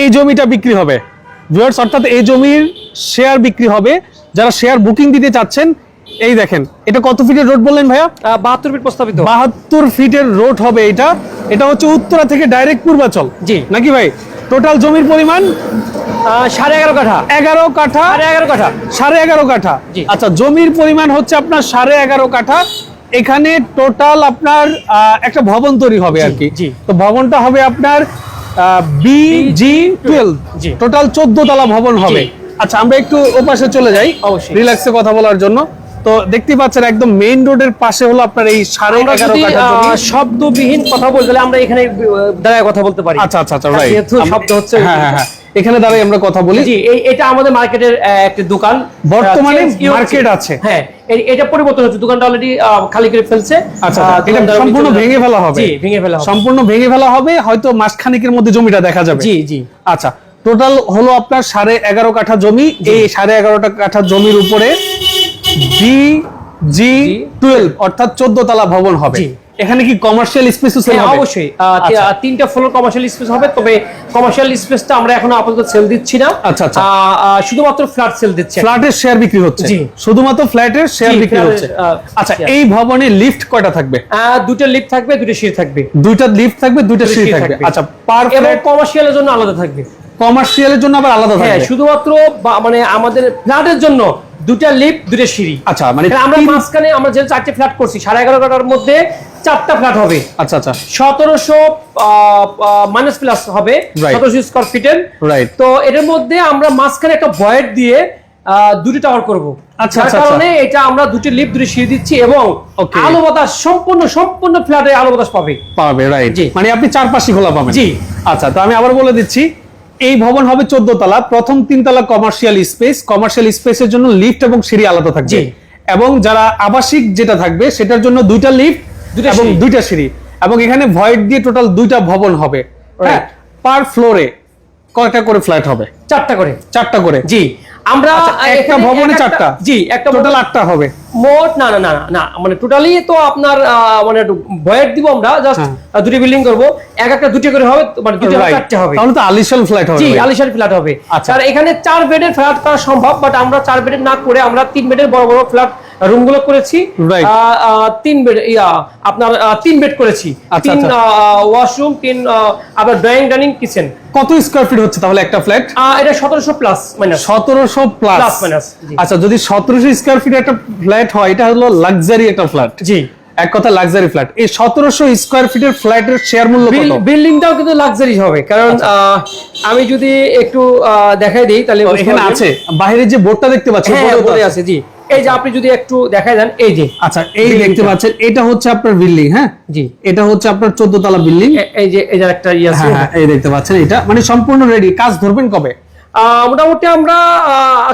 এই জমিটা বিক্রি হবে। ভিউয়ার্স অর্থাৎ এই জমির শেয়ার বিক্রি হবে। যারা শেয়ার বুকিং দিতে চাচ্ছেন এই দেখেন এটা কত ফিটের রোড বললেন ভাইয়া? বাহাত্তর ফিট প্রস্তাবিত। বাহাত্তর ফিটের রোড হবে এটা। এটা হচ্ছে উত্তরা থেকে ডাইরেক্ট পূর্বাচল। জি। নাকি ভাই? টোটাল জমির পরিমাণ? সাড়ে এগারো কাঠা। এগারো কাঠা। সাড়ে এগারো কাঠা। সাড়ে এগারো কাঠা। আচ্ছা জমির পরিমাণ হচ্ছে আপনার সাড়ে এগারো কাঠা। এখানে টোটাল আপনার আহ, একটা ভবন তৈরি হবে আর কি। তো ভবনটা হবে আপনার B G twelve G. Total চোদ্দ তলা ভবন হবে। আচ্ছা আমরা একটু ওপাশে চলে যাই অবশ্যই। রিল্যাক্সে কথা বলার জন্য। তো দেখতে পাচ্ছেন একদম মেইন রোডের পাশে হলো আপনার এই সাড়ে এগারো শব্দবিহীন কথা বলতে গেলে আমরা এখানে দাঁড়ায় কথা বলতে পারি। আচ্ছা আচ্ছা আচ্ছা রাইট যেহেতু শব্দ হচ্ছে হ্যাঁ হ্যাঁ হ্যাঁ। এখানে দাঁড়াই আমরা কথা বলি। জি এটা আমাদের মার্কেটের একটি দোকান। বর্তমানে market আছে। হ্যাঁ এটা পরিবর্তন হচ্ছে দোকানটা অলরেডি খালি করে ফেলছে। আচ্ছা এটা সম্পূর্ণ ভেঙে ফেলা হবে। জি ভেঙে ফেলা হবে। সম্পূর্ণ ভেঙে ফেলা হবে হয়তো মাসখানেকের মধ্যে জমিটা দেখা যাবে। জি জি। আচ্ছা টোটাল হলো আপনার সাড়ে এগারো কাঠা জমি। এই সাড়ে এগারোটা কাঠা জমির উপরে বি জি। টুয়েলভ অর্থাৎ চোদ্দ তলা ভবন হবে। এখানে কি কমার্শিয়াল স্পেস হ্যাঁ, অবশ্যই। আহ, তি- আচ্ছা। তিনটা ফ্লোর কমার্শিয়াল স্পেস হবে তবে কমার্শিয়াল স্পেসটা আমরা এখনও আপাতত সেল দিচ্ছি না। আচ্ছা, আচ্ছা। শুধুমাত্র ফ্ল্যাট সেল দিচ্ছি। ফ্ল্যাটের শেয়ার বিক্রি হচ্ছে। জি। শুধুমাত্র ফ্ল্যাটের শেয়ার বিক্রি হচ্ছে। আচ্ছা এই ভবনে লিফট কয়টা থাকবে? দুটো লিফট থাকবে দুটো সিঁড়ি থাকবে। দুইটা লিফট থাকবে দুটো সিঁড়ি থাকবে। আচ্ছা পার ফ্ল্যাট কমার্শিয়ালের জন্য আলাদা থাকবে। কমার্শিয়ালের জন্য আবার আলাদা হ্যাঁ থাকবে। শুধুমাত্র মানে আমাদের ফ্ল্যাটের জন্য দুটা লিফট দুটো সিঁড়ি। আচ্ছা মানে আমরা মাঝখানে আমরা যে চারটে ফ্ল্যাট করছি সাড়ে এগারো কাটার মধ্যে চারটা ফ্ল্যাট হবে। আচ্ছা আচ্ছা। সতেরোশো মাইনাস প্লাস হবে সতেরোশো স্কোয়ার ফিটের রাইট তো এটার মধ্যে আমরা মাঝখানে একটা ভয়েড দিয়ে দুটি টাওয়ার করব। আচ্ছা, আচ্ছা, কারণে এটা আমরা দুটি লিফট দুটি সিঁড়ি দিচ্ছি এবং. আলো বাতাস সম্পূর্ণ সম্পূর্ণ ফ্ল্যাটে আলো বাতাস পাবে। পাবে রাইট। মানে আপনি চারপাশে খোলা পাবেন। জি। আচ্ছা তো আমি আবার বলে দিচ্ছি এই ভবন হবে চোদ্দ তলা প্রথম তিন তলা কমার্শিয়াল স্পেস কমার্শিয়াল স্পেসের জন্য লিফট এবং সিঁড়ি আলাদা থাকবে। এবং যারা আবাসিক যেটা থাকবে সেটার জন্য দুইটা লিফট দুইটা এবং দুইটা সিঁড়ি। এবং এখানে ভয়েড দিয়ে টোটাল দুইটা ভবন হবে। হ্যাঁ পার ফ্লোরে কয়টা করে ফ্ল্যাট হবে? চারটা করে। চারটা করে। জি। আমরা আচ্ছা, একটা ভবনে চারটা? জি একটা টোটাল আটটা হবে? মোট না না না না, মানে টোটালি তো আপনার মানে ভয়ের দিব আমরা জাস্ট হ্যাঁ। দুটি বিল্ডিং করব। এক একটা দুটি করে হবে মানে দুটি চারটে হবে। তাহলে তো আলিশান ফ্ল্যাট হবে। জি আলিশান ফ্ল্যাট হবে। আচ্ছা। আর এখানে চার বেডের ফ্ল্যাট করা সম্ভব বাট আমরা চার বেডের না করে আমরা তিন বেডের বড় বড় ফ্ল্যাট রুমগুলো করেছি। তিন বেড ইয়া আপনার তিন বেড করেছি। আচ্ছা, তিন আচ্ছা। ওয়াশরুম তিন আহ, আপনার ড্রয়িং ডাইনিং কিচেন কত স্কোয়ার ফিট হচ্ছে তাহলে একটা ফ্ল্যাট এটা সতেরোশো প্লাস মাইনাস সতেরোশো প্লাস minus, আচ্ছা যদি সতেরোশো স্কোয়ার ফিট একটা ফ্ল্যাট হয় এটা হলো লাক্সারি একটা ফ্ল্যাট জি। এক কথা লাক্সারি ফ্ল্যাট এই সতেরোশো স্কোয়ার ফিটের ফ্ল্যাটের শেয়ার মূল্য কত? আচ্ছা। বিল্ডিংটাও কিন্তু লাক্সারি হবে কারণ আহ, আমি যদি একটু দেখাই দিই তাহলে এখানে আছে। বাইরে যে বোর্ডটা দেখতে পাচ্ছেন হ্যাঁ। আছে জি। এই যে আপনি যদি একটু দেখায় দেন এই যে। আচ্ছা এই দেখতে পাচ্ছেন এটা হচ্ছে আপনার বিল্ডিং হ্যাঁ? জি। এটা হচ্ছে আপনার চোদ্দ তলা বিল্ডিং এই যে এই যে একটা ইয়া আছে। হ্যাঁ হ্যাঁ এই দেখতে পাচ্ছেন এটা। মানে সম্পূর্ণ রেডি কাজ ধরবেন কবে? মোটামুটি আমরা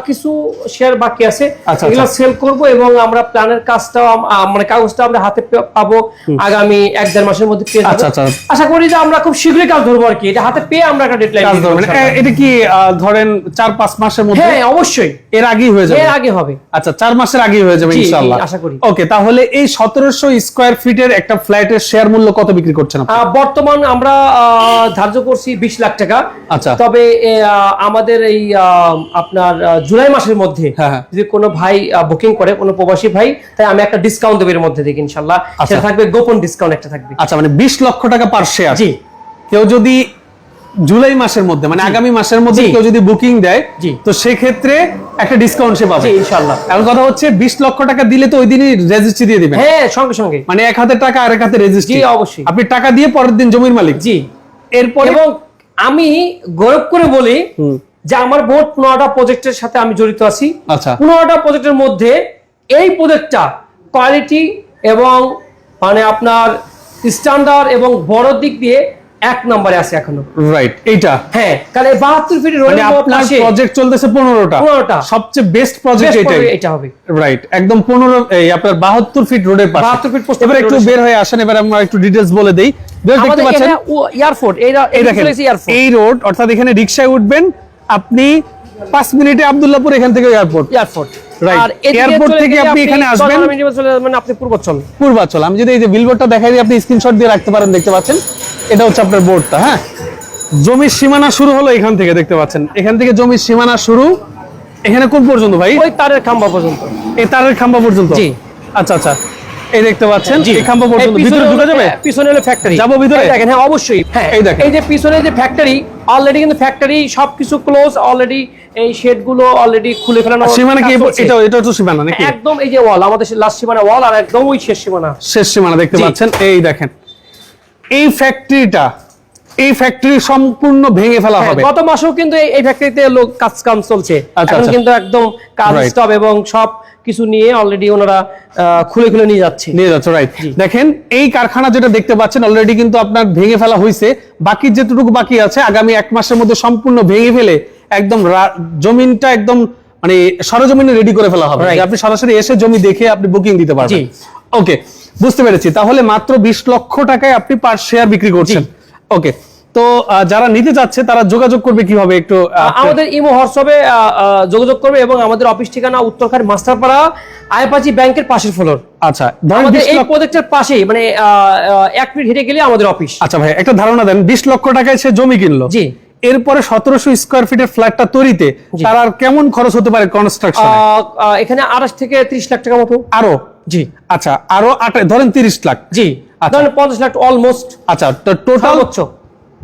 কিছু শেয়ার বাকি আছে আচ্ছা, এগুলো আচ্ছা। সেল করব এবং আমরা প্ল্যানের কাজটাও মানে কাগজটা আমরা হাতে পাবো আগামী এক দেড় মাসের মধ্যে পেয়ে যাব। আচ্ছা, আচ্ছা। আশা করি যে আমরা খুব শীঘ্রই কাজ ধরবো আর কি এটা হাতে পেয়ে আমরা একটা ডেডলাইন কাজ ধরবেন এ- এটা কি ধরেন চার পাঁচ মাসের মধ্যে হ্যাঁ অবশ্যই এর আগেই হয়ে যাবে এর আগে হবে আচ্ছা চার মাসের আগেই হয়ে যাবে ইনশাআল্লাহ আশা করি। ওকে তাহলে এই সতেরোশো স্কোয়ার ফিটের একটা ফ্ল্যাটের শেয়ার মূল্য কত বিক্রি করছেন আপনি? বর্তমান আমরা ধার্য করছি বিশ লাখ টাকা আচ্ছা। তবে আহ, আমাদের এই আপনার জুলাই মাসের মধ্যে হ্যাঁ, হ্যাঁ। যদি কোনো ভাই বুকিং করে কোনো প্রবাসী ভাই তাই আমি একটা ডিসকাউন্ট দেবো এর মধ্যে দেখি ইনশাল্লাহ। আচ্ছা। সেটা থাকবে গোপন ডিসকাউন্ট একটা থাকবে। আচ্ছা মানে বিশ লক্ষ টাকা পার শেয়ার জি। কেউ যদি জুলাই মাসের মধ্যে মানে আগামী মাসের মধ্যে কেউ যদি বুকিং দেয়। তো সেক্ষেত্রে একটা ডিসকাউন্ট সে পাবে। জি ইনশাল্লাহ। এখন কথা হচ্ছে বিশ লক্ষ টাকা দিলে তো ওই দিনই রেজিস্ট্রি দিয়ে দিবেন। হ্যাঁ সঙ্গে সঙ্গে। মানে এক হাতে টাকা আর এক হাতে রেজিস্ট্রি অবশ্যই। আপনি টাকা দিয়ে পরের দিন জমির মালিক। জি। এরপরে এবং আমি গৌরব করে বলি। যে আমার মোট পনেরোটা প্রজেক্টের সাথে আমি জড়িত আছি। আচ্ছা। পনেরোটা প্রজেক্টের মধ্যে এই প্রজেক্টটা কোয়ালিটি এবং মানে আপনার স্ট্যান্ডার্ড এবং বড় দিক দিয়ে এক নম্বরে আছে এখনও। রাইট এইটা? হ্যাঁ কারণ এই বাহাত্তর ফিট মানে আপনার প্রজেক্ট চলতেছে পনেরোটা। 15টা। সবচেয়ে বেস্ট প্রজেক্ট এটাই এটা হবে। রাইট একদম পনেরো এই আপনার বাহাত্তর ফিট রোডের পাশে। 72 feet post এবার একটু বের হয়ে আসেন এবার আমরা একটু ডিটেলস বলে দেই। দেখতে পাচ্ছেন? এয়ারপোর্ট এই এই দেখেন এয়ারপোর্ট এই রোড অর্থাৎ এখানে রিক্সায় উঠবেন আপনি পাঁচ মিনিটে আব্দুল্লাহপুর এখান থেকে এয়ারপোর্ট এয়ারপোর্ট আর এদিকে থেকে আপনি এখানে আসবেন। বারো মিনিটে চলে যাবেন আপনি পূর্বাচল। পূর্বাচল। আমি যদি এই যে বিলবোর্ডটা দেখাই দিই আপনি স্ক্রিনশট দিয়ে রাখতে পারেন দেখতে পাচ্ছেন? এটা হচ্ছে আপনার বোর্ডটা হ্যাঁ? জমির সীমানা শুরু হলো এখান থেকে দেখতে পাচ্ছেন? এখান থেকে জমির সীমানা শুরু এখানে কোন পর্যন্ত ভাই? ওই তারের খাম্বা পর্যন্ত। এই তারের খাম্বা পর্যন্ত? জি। আচ্ছা আচ্ছা। এই দেখতে পাচ্ছেন এই খাম্বা পর্যন্ত ভিতরে ঢুকা যাবে? হ্যাঁ, পিছনে হলো ফ্যাক্টরি যাব ভিতরে? দেখেন হ্যাঁ অবশ্যই। হ্যাঁ এই দেখেন। এই যে পিছনে যে ফ্যাক্টরি অলরেডি কিন্তু ফ্যাক্টরি সবকিছু ক্লোজ অলরেডি এই শেডগুলো অলরেডি খুলে ফেলানো সীমানা কি? এটা এটা তো সীমানা নাকি? একদম এই যে ওয়াল আমাদের লাস্ট সীমানা ওয়াল আর একদম ওই শেষ সীমানা। শেষ সীমানা দেখতে পাচ্ছেন। এই দেখেন এই ফ্যাক্টরিটা এই ফ্যাক্টরি সম্পূর্ণ ভেঙে ফেলা হ্যাঁ, হবে। গত মাসেও কিন্তু এই- এই ফ্যাক্টরিতে লোক কাজ কাম চলছে। আচ্ছা, এখন আচ্ছা। কিন্তু একদম কাজ স্টপ এবং সব কিছু নিয়ে অলরেডি ওনারা খুলে খুলে নিয়ে যাচ্ছে। নিয়ে যাচ্ছে রাইট দেখেন এই কারখানা যেটা দেখতে পাচ্ছেন অলরেডি কিন্তু আপনার ভেঙে ফেলা হয়েছে বাকি যেটুকু বাকি আছে আগামী এক মাসের মধ্যে সম্পূর্ণ ভেঙে ফেলে একদম জমিনটা একদম মানে সরজমিনে রেডি করে ফেলা হবে. আপনি সরাসরি এসে জমি দেখে আপনি বুকিং দিতে পারবেন। ওকে বুঝতে পেরেছি। তাহলে মাত্র বিশ লক্ষ টাকায় আপনি পার শেয়ার বিক্রি করছেন। ওকে তো যারা নিতে চাচ্ছে তারা যোগাযোগ করবে কীভাবে একটু আমাদের ইমো হোয়াটসঅ্যাপে যোগাযোগ করবে এবং আমাদের অফিস ঠিকানা উত্তরখান মাস্টারপাড়া আইপাচি ব্যাংকের পাশের ফ্লোর। আচ্ছা আমাদের এই প্রজেক্টের পাশেই মানে এক মিনিট হেঁটে গেলে আমাদের অফিস। আচ্ছা ভাই একটা ধারণা দেন বিশ লক্ষ টাকায় সে জমি কিনলো। জি। এরপরে সতেরোশো স্কোয়ার ফিটের ফ্ল্যাটটা তৈরিতে। তার আর কেমন খরচ হতে পারে কনস্ট্রাকশন এখানে আড়াইশ থেকে ত্রিশ লাখ টাকা মতো। আরও? জি। আচ্ছা আরও আট ধরেন তিরিশ লাখ। জি। আচ্ছা। ধরেন পঞ্চাশ লাখ অলমোস্ট আচ্ছা তো টোটাল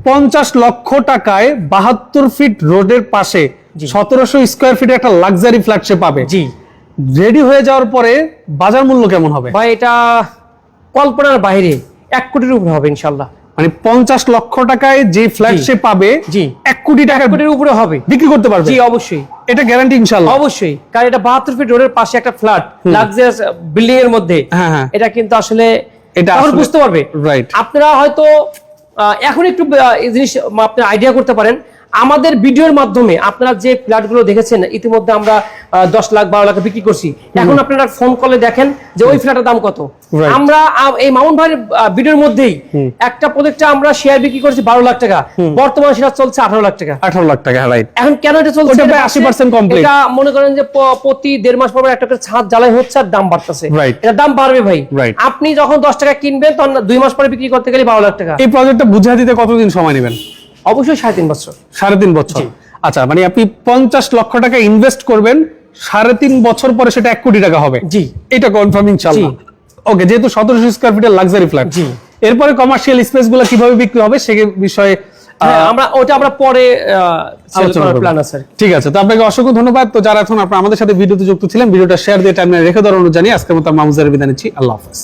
পঞ্চাশ লক্ষ টাকায় বাহাত্তর ফিট রোডের পাশে। সতেরোশো স্কোয়ার ফিটে একটা লাক্সারি ফ্ল্যাট সে পাবে। জি। রেডি হয়ে যাওয়ার পরে বাজার মূল্য কেমন হবে? ভাই এটা কল্পনার বাইরে এক কোটির উপরে হবে ইনশাল্লাহ। মানে পঞ্চাশ লক্ষ টাকায় যে ফ্ল্যাট। সে পাবে জি। এক কোটি টাকা কোটির উপরে হবে। বিক্রি করতে পারবে। জি অবশ্যই। এটা গ্যারান্টি ইনশাল্লাহ। অবশ্যই। কারণ এটা বাহাত্তর ফিট রোডের পাশে একটা ফ্ল্যাট লাক্সারিয়াস বিল্ডিং এর মধ্যে। হ্যাঁ, হ্যাঁ। এটা কিন্তু আসলে এটা বুঝতে পারবে। রাইট আপনারা হয়তো এখন একটু জিনিস আপনি আইডিয়া করতে পারেন। আমাদের ভিডিওর মাধ্যমে আপনারা যে ফ্ল্যাটগুলো দেখেছেন ইতিমধ্যে আমরা দশ লাখ বারো লাখ বিক্রি করছি। এখন আপনারা ফোন কলে দেখেন যে ওই ফ্ল্যাটের দাম কত। আমরা এই মামুন ভাইয়ের ভিডিওর মধ্যেই একটা প্রজেক্টে আমরা শেয়ার বিক্রি করেছি বারো লাখ টাকা। বর্তমানে সেটা চলছে আঠারো লাখ টাকা। আঠারো লাখ টাকা রাইট এখন কেন এটা চলছে? প্রায় 80% complete। এটা মনে করেন যে প্রতি দেড় মাস পর একটা করে ছাদ জ্বালাই হচ্ছে আর দাম বাড়তেছে. এটা দাম বাড়বে ভাই. আপনি যখন দশ টাকা কিনবেন তখন দুই মাস পরে বিক্রি করতে গেলে বারো লাখ টাকা। এই প্রজেক্টটা বুঝিয়ে দিতে কতদিন সময় নেবেন? অবশ্যই সাড়ে তিন বছর। সাড়ে তিন বছর। আচ্ছা মানে আপনি পঞ্চাশ লক্ষ টাকা ইনভেস্ট করবেন সাড়ে তিন বছর পরে সেটা এক কোটি টাকা হবে। জি। এটা কনফার্ম ইনশাল্লাহ ওকে যেহেতু সতেরোশো স্কোয়ার ফিটের লাক্সারি ফ্ল্যাট জি। এরপরে কমার্শিয়াল স্পেসগুলো কীভাবে বিক্রি হবে সে বিষয়ে হ্যাঁ, আমরা ওটা আমরা পরে আলোচনা প্ল্যান আছে ঠিক আছে তো আপনাকে অসংখ্য ধন্যবাদ। তো যারা এখন আপনার আমাদের সাথে ভিডিওতে যুক্ত ছিলেন ভিডিওটা শেয়ার দিয়ে টাইম রেখে দেওয়ার জানিয়ে আজকের মতো মামুজার বিদায় নিচ্ছি। আল্লাহ হাফেজ।